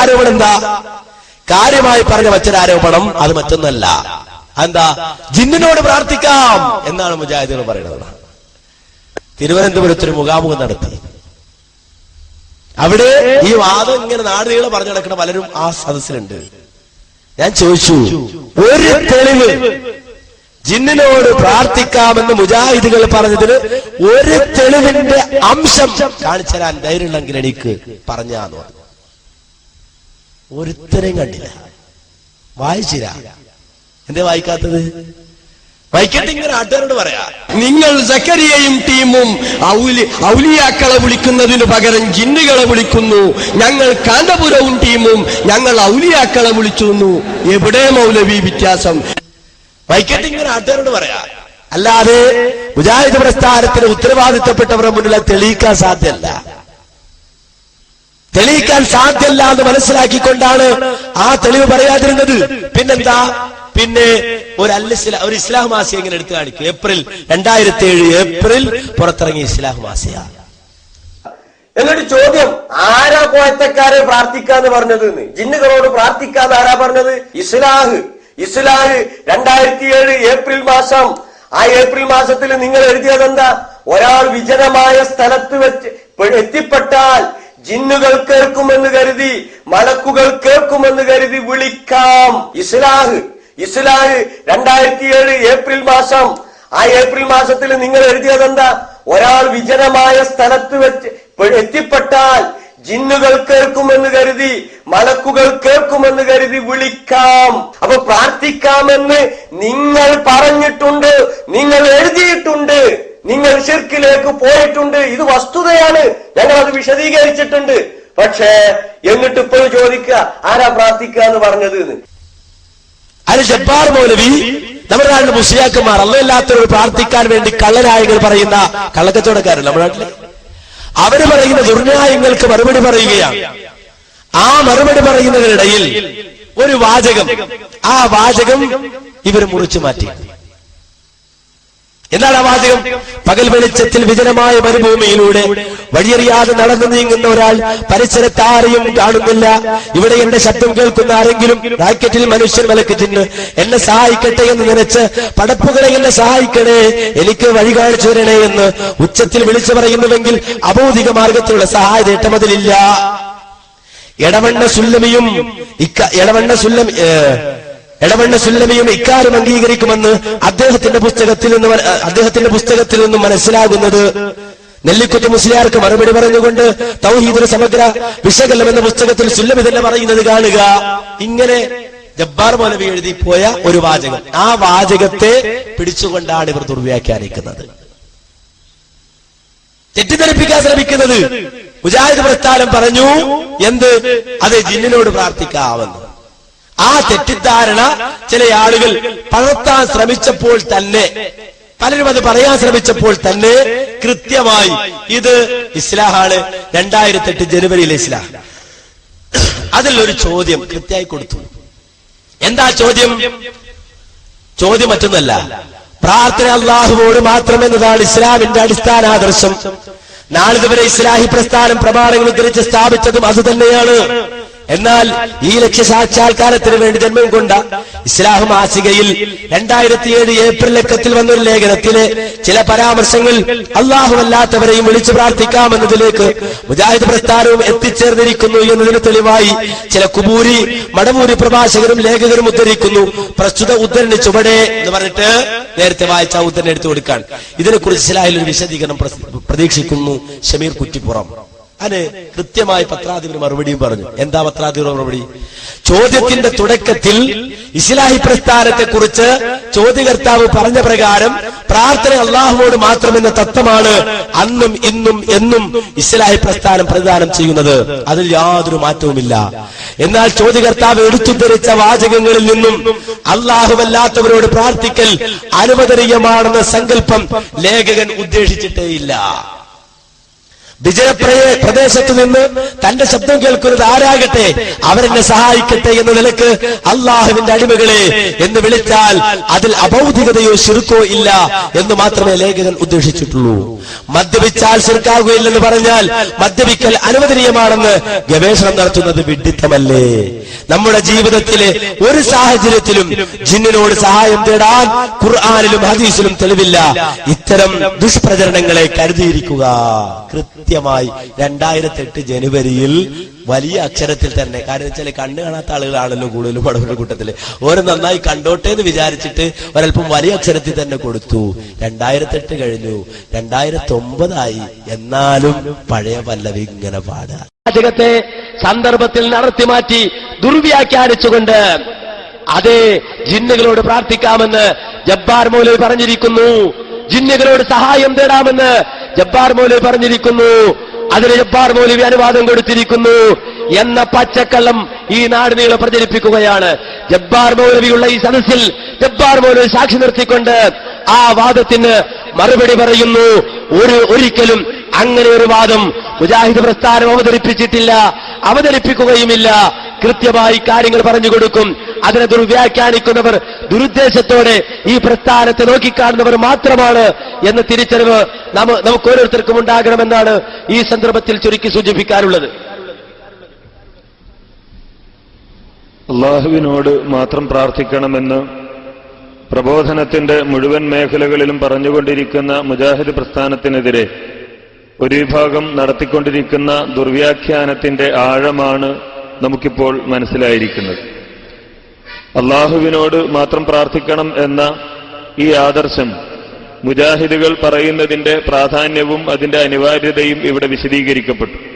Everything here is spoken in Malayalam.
ആരോപണം എന്താ കാര്യമായി പറഞ്ഞ മറ്റൊരാരോപണം അത് മറ്റൊന്നല്ല. എന്താ ജിന്നിനോട് പ്രാർത്ഥിക്കാം എന്നാണ് മുജാഹിദുകൾ പറയുന്നത്. തിരുവനന്തപുരത്ത് ഒരു മുഖാമുഖം നടത്തി. അവിടെ ഈ വാദം ഇങ്ങനെ നാടുകൾ പറഞ്ഞു നടക്കുന്ന പലരും ആ സദസ്സിലുണ്ട്. ഞാൻ ചോദിച്ചു ഒരു തെളിവ് ജിന്നിനോട് പ്രാർത്ഥിക്കാമെന്ന് മുജാഹിദുകൾ പറഞ്ഞതിന് ഒരു തെളിവിന്റെ അംശം കാണിച്ചു തരാൻ ധൈര്യമുണ്ടെങ്കിൽ എനിക്ക് പറഞ്ഞാന്ന് പറഞ്ഞു ഒരുത്തരെയും കണ്ടില്ല. വായിച്ചില്ല. എന്തേ വായിക്കാത്തത്? വൈക്കട്ടെ ഇങ്ങനെ നാട്ടുകാരോട് പറയാ. നിങ്ങൾ സക്കരിയയും ടീമും ഔലി ഔലിയാക്കളെ വിളിക്കുന്നതിന് പകരം ജിന്നുകളെ വിളിക്കുന്നു. ഞങ്ങൾ കാന്തപുരവും ടീമും ഞങ്ങൾ ഔലിയാക്കളെ വിളിച്ചു എവിടെ മൗലവി വ്യത്യാസം? വൈക്കട്ടെ ഇങ്ങനെ നാട്ടുകാരോട് പറയാ. അല്ലാതെ മുജാഹിദ് പ്രസ്ഥാനത്തിന് ഉത്തരവാദിത്തപ്പെട്ടവരുടെ മുന്നിൽ തെളിയിക്കാൻ സാധ്യമല്ല. തെളിയിക്കാൻ സാധ്യല്ല എന്ന് മനസ്സിലാക്കിക്കൊണ്ടാണ് ആ തെളിവ് പറയാതിരുന്നത്. പിന്നെന്താ? പിന്നെ ഒരു അല്ല ഒരു ഇസ്ലാം മാസിക ഇങ്ങനെ എടുത്തു കാണിക്കും. ഏപ്രിൽ രണ്ടായിരത്തി ഏഴ് ഏപ്രിൽ പുറത്തിറങ്ങിയ ഇസ്ലാം മാസിക. എന്നൊരു ചോദ്യം ആരാ പോയത്തക്കാരെ പ്രാർത്ഥിക്കാന്ന് പറഞ്ഞത്? ജിന്നുകളോട് പ്രാർത്ഥിക്കാന്ന് ആരാ പറഞ്ഞത്? ഇസ്ലാഹ്. ഇസ്ലാഹ് രണ്ടായിരത്തി ഏഴ് ഏപ്രിൽ മാസം. ആ ഏപ്രിൽ മാസത്തിൽ നിങ്ങൾ എഴുതിയത് എന്താ ഒരാൾ വിജനമായ സ്ഥലത്ത് വെച്ച് എത്തിപ്പെട്ടാൽ ജിന്നുകൾ കേൾക്കുമെന്ന് കരുതി മലക്കുകൾ കേൾക്കുമെന്ന് കരുതി വിളിക്കാം. ഇസ്ലാഹ് ഇസ്ലാഹ് രണ്ടായിരത്തി ഏഴ് ഏപ്രിൽ മാസം. ആ ഏപ്രിൽ മാസത്തിൽ നിങ്ങൾ എഴുതിയത് എന്താ? ഒരാൾ വിജനമായ സ്ഥലത്ത് വെച്ച് എത്തിപ്പെട്ടാൽ ജിന്നുകൾ കേൾക്കുമെന്ന് കരുതി മലക്കുകൾ കേൾക്കുമെന്ന് കരുതി വിളിക്കാം. അപ്പൊ പ്രാർത്ഥിക്കാമെന്ന് നിങ്ങൾ പറഞ്ഞിട്ടുണ്ട് നിങ്ങൾ എഴുതിയിട്ടുണ്ട്. നിങ്ങൾ ഷിർക്കിലേക്ക് പോയിട്ടുണ്ട്. ഇത് വസ്തുതയാണ്. ഞങ്ങൾ അത് വിശദീകരിച്ചിട്ടുണ്ട്. പക്ഷേ എന്നിട്ട് ഇപ്പോൾ ചോദിക്കുക ആരാ പ്രാർത്ഥിക്കുക എന്ന് പറഞ്ഞത് അത് ജബ്ബാർ മൗലവി നമ്മുടെ നാട്ടിലെ മുസ്ലിയാക്കന്മാർ അല്ലല്ലാത്തവർ പ്രാർത്ഥിക്കാൻ വേണ്ടി കള്ളരായകൾ പറയുന്ന കള്ളക്കച്ചവടക്കാരൻ നമ്മുടെ നാട്ടിൽ അവർ പറയുന്ന ദുർന്യായങ്ങൾക്ക് മറുപടി പറയുകയാണ്. ആ മറുപടി പറയുന്നതിനിടയിൽ ഒരു വാചകം ആ വാചകം ഇവർ മുറിച്ചു മാറ്റി. എന്താണ് ആ വാചകം പകൽ വെളിച്ചത്തിൽ വിജനമായ മരുഭൂമിയിലൂടെ വഴിയറിയാതെ നടന്നു നീങ്ങുന്ന ഒരാൾ പരിസരത്ത് ആരെയും കാണുന്നില്ല. ഇവിടെ എന്റെ ശബ്ദം കേൾക്കുന്ന ആരെങ്കിലും റാക്കറ്റിൽ മനുഷ്യൻ വിലക്കിട്ടുണ്ട് എന്നെ സഹായിക്കട്ടെ എന്ന് നിനച്ച് പടപ്പുകളെ എന്നെ സഹായിക്കണേ എനിക്ക് വഴി കാണിച്ചു തരണേ എന്ന് ഉച്ചത്തിൽ വിളിച്ചു പറയുന്നുവെങ്കിൽ അബൗദിക മാർഗത്തിലുള്ള സഹായ നേട്ടമതിലില്ല എടവണ്ണ സുല്ലമിയും ഇക്ക എടവണ്ണ സുല്ലം ഏ, എടവണ്ണ സുല്ലമിയും ഇക്കാര്യം അംഗീകരിക്കുമെന്ന് അദ്ദേഹത്തിന്റെ പുസ്തകത്തിൽ നിന്ന് അദ്ദേഹത്തിന്റെ പുസ്തകത്തിൽ നിന്നും മനസ്സിലാകുന്നത് നെല്ലിക്കുത്ത് മുസ്ലിയാർക്ക് മറുപടി പറഞ്ഞുകൊണ്ട് തൗഹീദിന് സമഗ്ര വിശകലം എന്ന പുസ്തകത്തിൽ സുല്ലമി തന്നെ പറയുന്നത് കാണുക. ഇങ്ങനെ ജബ്ബാർ മൗലവി എഴുതി പോയ ഒരു വാചകം. ആ വാചകത്തെ പിടിച്ചുകൊണ്ടാണ് ഇവർ ദുർവ്യാഖ്യാനിക്കുന്നത്. തെറ്റിദ്ധരിപ്പിക്കാൻ ശ്രമിക്കുന്നത് മുജാഹിദ് പ്രസ്ഥാനം പറഞ്ഞു എന്ത്? അത് ജിന്നിനോട് പ്രാർത്ഥിക്കാമെന്ന് ആ തെറ്റിദ്ധാരണ ചില ആളുകൾ പകർത്താൻ ശ്രമിച്ചപ്പോൾ തന്നെ പലരും അത് പറയാൻ ശ്രമിച്ചപ്പോൾ തന്നെ കൃത്യമായി ഇത് ഇസ്ലാഹാണ്. രണ്ടായിരത്തി എട്ട് ജനുവരിയിലെ ഇസ്ലാഹ്. അതിലൊരു ചോദ്യം കൃത്യമായി കൊടുത്തു. എന്താ ചോദ്യം? ചോദ്യം മറ്റൊന്നല്ല. പ്രാർത്ഥന അള്ളാഹുവോട് മാത്രം എന്നതാണ് ഇസ്ലാമിന്റെ അടിസ്ഥാന ആദർശം. നാളിതുവരെ ഇസ്ലാഹി പ്രസ്ഥാനം പ്രമാണങ്ങൾ ഉദ്ധരിച്ച് സ്ഥാപിച്ചതും അതുതന്നെയാണ് എന്നാൽ ഈ ലക്ഷ്യ സാക്ഷാത്കാരത്തിന് വേണ്ടി ജന്മം കൊണ്ട ഇസ്ലാഹ് മാസികയിൽ രണ്ടായിരത്തി ഏഴ് ഏപ്രിൽ ലക്കത്തിൽ വന്ന ഒരു ലേഖനത്തിലെ ചില പരാമർശങ്ങൾ അള്ളാഹു അല്ലാത്തവരെയും വിളിച്ചു പ്രാർത്ഥിക്കാമെന്നതിലേക്ക് മുജാഹിദ് പ്രസ്ഥാനവും എത്തിച്ചേർന്നിരിക്കുന്നു എന്നതിന് തെളിവായി ചില കുബൂരി മടമൂരി പ്രഭാഷകരും ലേഖകരും ഉദ്ധരിക്കുന്നു. പ്രസ്തുത ഉദ്ധരണി ചുവടെ എന്ന് പറഞ്ഞിട്ട് നേരത്തെ വായിച്ച ഉദ്ധരണ എടുത്തു കൊടുക്കാൻ. ഇതിനെക്കുറിച്ച് ഇസ്ലാഹിൽ ഒരു വിശദീകരണം പ്രതീക്ഷിക്കുന്നു. ഷമീർ കുറ്റിപ്പുറം. അതിന് കൃത്യമായി പത്രാധിപർ മറുപടിയും പറഞ്ഞു. എന്താ പത്രാധിപർ മറുപടി? ചോദ്യത്തിന്റെ തുടക്കത്തിൽ ഇസ്ലാഹി പ്രസ്ഥാനത്തെ കുറിച്ച് ചോദ്യകർത്താവ് പറഞ്ഞ പ്രകാരം പ്രാർത്ഥന അള്ളാഹുവോട് മാത്രമെന്ന തത്വമാണ് അന്നും ഇന്നും എന്നും ഇസ്ലാഹി പ്രസ്ഥാനം പ്രദാനം ചെയ്യുന്നത്. അതിൽ യാതൊരു മാറ്റവുമില്ല. എന്നാൽ ചോദ്യകർത്താവ് എടുത്തുദ്ധരിച്ച വാചകങ്ങളിൽ നിന്നും അള്ളാഹുവല്ലാത്തവരോട് പ്രാർത്ഥിക്കൽ അനുവദനീയമാണെന്ന സങ്കല്പം ലേഖകൻ ഉദ്ദേശിച്ചിട്ടേയില്ല. വിജയപ്രയ പ്രദേശത്ത് നിന്ന് തന്റെ ശബ്ദം കേൾക്കുന്നത് ആരാകട്ടെ? അവരെന്നെ സഹായിക്കട്ടെ എന്ന നിലയ്ക്ക് അള്ളാഹുവിന്റെ അടിമകളെ എന്ന് വിളിച്ചാൽ അതിൽ അഭൗതികതയോ ശിർക്കോ ഇല്ല എന്ന് മാത്രമേ ലേഖകൻ ഉദ്ദേശിച്ചിട്ടുള്ളൂ. മദ്യപിച്ചാൽ ശിർക്കാകുകയില്ലെന്ന് പറഞ്ഞാൽ മദ്യപിക്കൽ അനുവദനീയമാണെന്ന് ഗവേഷണം നടത്തുന്നത് വിഡിത്തമല്ലേ നമ്മുടെ ജീവിതത്തിലെ ഒരു സാഹചര്യത്തിലും ജിന്നിനോട് സഹായം തേടാൻ ഖുർആാനിലും ഹദീസിലും തെളിവില്ല. ഇത്തരം ദുഷ്പ്രചരണങ്ങളെ കരുതിയിരിക്കുക. കൃത്യമായി രണ്ടായിരത്തി എട്ട് ജനുവരിയിൽ വലിയ അക്ഷരത്തിൽ തന്നെ. കാരണം വെച്ചാൽ കണ്ണു കാണാത്ത ആളുകളാണല്ലോ കൂടുതലും പടവരുടെ കൂട്ടത്തിൽ. ഓരോ നന്നായി കണ്ടോട്ടെ എന്ന് വിചാരിച്ചിട്ട് ഒരല്പം വലിയ അക്ഷരത്തിൽ തന്നെ കൊടുത്തു. രണ്ടായിരത്തി എട്ട് കഴിഞ്ഞു. രണ്ടായിരത്തി ഒമ്പതായി എന്നാലും പഴയ പല്ലവി ഇങ്ങനെ പാടുക സന്ദർഭത്തിൽ നടത്തി മാറ്റി ദുർവ്യാഖ്യാനിച്ചുകൊണ്ട് അതേ ജിന്നുകളോട് പ്രാർത്ഥിക്കാമെന്ന് ജബ്ബാർ മൗലവി പറഞ്ഞിരിക്കുന്നു. ജിന്നുകളോട് സഹായം തേടാമെന്ന് ജബ്ബാർ മൗലവി പറഞ്ഞിരിക്കുന്നു. അതിന് ജബ്ബാർ മൗലവി അനുവാദം കൊടുത്തിരിക്കുന്നു. എന്ന പച്ചക്കള്ളം ഈ നാട് നീളെ പ്രചരിപ്പിക്കുകയാണ്. ജബ്ബാർ മൗലവിയുള്ള ഈ സദസ്സിൽ ജബ്ബാർ മൗലവി സാക്ഷി നിർത്തിക്കൊണ്ട് ആ വാദത്തിന് മറുപടി പറയുന്നു. ഒരു ഒരിക്കലും അങ്ങനെ ഒരു വാദം മുജാഹിദ് പ്രസ്ഥാനം അവതരിപ്പിച്ചിട്ടില്ല അവതരിപ്പിക്കുകയുമില്ല. കൃത്യമായി കാര്യങ്ങൾ പറഞ്ഞു കൊടുക്കും. അതിനെ ദുർവ്യാഖ്യാനിക്കുന്നവർ ദുരുദ്ദേശത്തോടെ ഈ പ്രസ്ഥാനത്തെ നോക്കിക്കാണുന്നവർ മാത്രമാണ് എന്ന തിരിച്ചറിവ് നമുക്ക് ഓരോരുത്തർക്കും ഉണ്ടാകണമെന്നാണ് ഈ സന്ദർഭത്തിൽ ചുരുക്കി സൂചിപ്പിക്കാറുള്ളത് അള്ളാഹുവിനോട് മാത്രം പ്രാർത്ഥിക്കണമെന്ന് പ്രബോധനത്തിന്റെ മുഴുവൻ മേഖലകളിലും പറഞ്ഞുകൊണ്ടിരിക്കുന്ന മുജാഹിദ് പ്രസ്ഥാനത്തിനെതിരെ ഒരു വിഭാഗം നടത്തിക്കൊണ്ടിരിക്കുന്ന ദുർവ്യാഖ്യാനത്തിന്റെ ആഴമാണ് നമുക്കിപ്പോൾ മനസ്സിലായിരിക്കുന്നത്. അള്ളാഹുവിനോട് മാത്രം പ്രാർത്ഥിക്കണം എന്ന ഈ ആദർശം മുജാഹിദുകൾ പറയുന്നതിന്റെ പ്രാധാന്യവും അതിന്റെ അനിവാര്യതയും ഇവിടെ വിശദീകരിക്കപ്പെട്ടു.